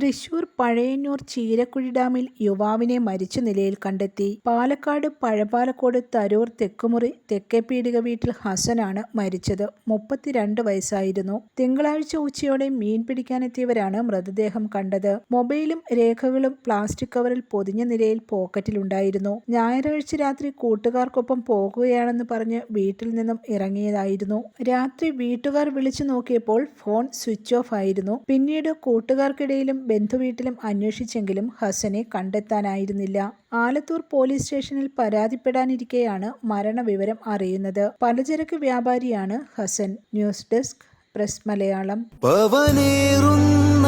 തൃശൂർ പഴയന്നൂർ ചീരക്കുഴി ഡാമിൽ യുവാവിനെ മരിച്ച നിലയിൽ കണ്ടെത്തി. പാലക്കാട് പഴപാലക്കോട് തരൂർ തെക്കുമുറി തെക്കേ പീടിക വീട്ടിൽ ഹസനാണ് മരിച്ചത്. മുപ്പത്തിരണ്ട് വയസ്സായിരുന്നു. തിങ്കളാഴ്ച ഉച്ചയോടെ മീൻ പിടിക്കാനെത്തിയവരാണ് മൃതദേഹം കണ്ടത്. മൊബൈലും രേഖകളും പ്ലാസ്റ്റിക് കവറിൽ പൊതിഞ്ഞ നിലയിൽ പോക്കറ്റിലുണ്ടായിരുന്നു. ഞായറാഴ്ച രാത്രി കൂട്ടുകാർക്കൊപ്പം പോകുകയാണെന്ന് പറഞ്ഞ് വീട്ടിൽ നിന്നും ഇറങ്ങിയതായിരുന്നു. രാത്രി വീട്ടുകാർ വിളിച്ചു നോക്കിയപ്പോൾ ഫോൺ സ്വിച്ച് ഓഫ് ആയിരുന്നു. പിന്നീട് കൂട്ടുകാർക്കിടയിലും ബന്ധുവീട്ടിലും അന്വേഷിച്ചെങ്കിലും ഹസനെ കണ്ടെത്താനായിരുന്നില്ല. ആലത്തൂർ പോലീസ് സ്റ്റേഷനിൽ പരാതിപ്പെടാനിരിക്കെയാണ് മരണവിവരം അറിയുന്നത്. പലചരക്ക് വ്യാപാരിയാണ് Hasan. News desk press Malayalam. പവനേറുന്ന